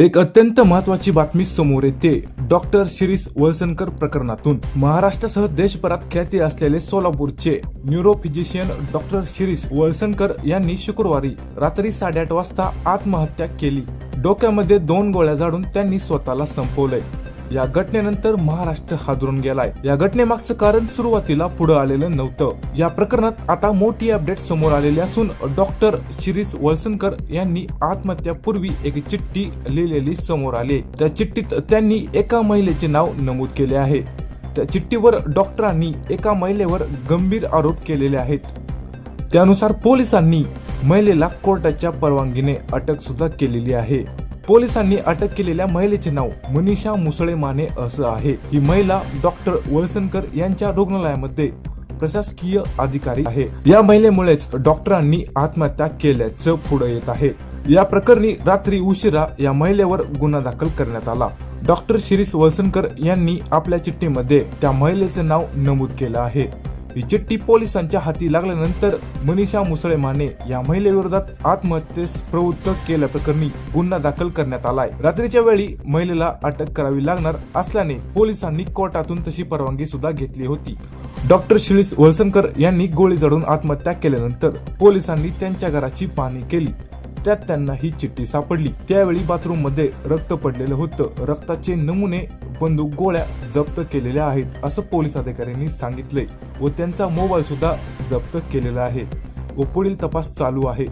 एक अत्यंत महत्वाची बातमी समोर येते. डॉक्टर शिरीष वळसनकर प्रकरणातून. महाराष्ट्रासह देशभरात ख्याती असलेले सोलापूरचे न्यूरोफिजिशियन डॉक्टर शिरीष वळसनकर यांनी शुक्रवारी रात्री साडेआठ वाजता आत्महत्या केली. डोक्यामध्ये दोन गोळ्या झाडून त्यांनी स्वतःला संपवलंय. या घटनेनंतर महाराष्ट्र हादरून गेलाय. या घटनेमागचं कारण सुरुवातीला पुढे आलेलं नव्हतं. या प्रकरणात आता मोठी अपडेट समोर आलेली असून डॉक्टर शिरीष वळसनकर यांनी आत्महत्यापूर्वी एक चिठ्ठी लिहिलेली समोर आली. त्या चिठ्ठीत त्यांनी एका महिलेचे नाव नमूद केले आहे. त्या चिठ्ठीवर डॉक्टरांनी एका महिलेवर गंभीर आरोप केलेले आहेत. त्यानुसार पोलिसांनी महिलेला कोर्टाच्या परवानगीने अटक सुद्धा केलेली आहे. पोलिसांनी अटक केलेल्या महिलेचे नाव मनीषा मुसळे माने असं आहे. ही महिला डॉक्टर वळसनकर यांच्या रुग्णालयामध्ये प्रशासकीय अधिकारी आहे. या महिलेमुळेच डॉक्टरांनी आत्महत्या केल्याचं पुढे येत आहे. या प्रकरणी रात्री उशिरा या महिलेवर गुन्हा दाखल करण्यात आला. डॉक्टर शिरीष वळसनकर यांनी आपल्या चिठ्ठीमध्ये त्या महिलेचे नाव नमूद केलं आहे. चिठ्ठी पोलिसांच्या हाती लागल्यानंतर मनीषा मुसळे माने या महिलेविरोधात आत्महत्येस प्रवृत्त केल्याप्रकरणी गुन्हा दाखल करण्यात आलाय. रात्रीच्या वेळी महिलेला अटक करावी लागणार असल्याने पोलिसांनी कोर्टातून तशी परवानगी सुद्धा घेतली होती. डॉक्टर शिरीष वळसनकर यांनी गोळी जडून आत्महत्या केल्यानंतर पोलिसांनी त्यांच्या घराची पाहणी केली. त्यात त्यांना ही चिठ्ठी सापडली. त्यावेळी बाथरूममध्ये रक्त पडलेलं होतं. रक्ताचे नमुने बंदूक गोळ्या जप्त केलेल्या आहेत असं पोलीस अधिकाऱ्यांनी सांगितलंय व त्यांचा मोबाईल सुद्धा जप्त केलेला आहे. व पुढील तपास चालू आहे.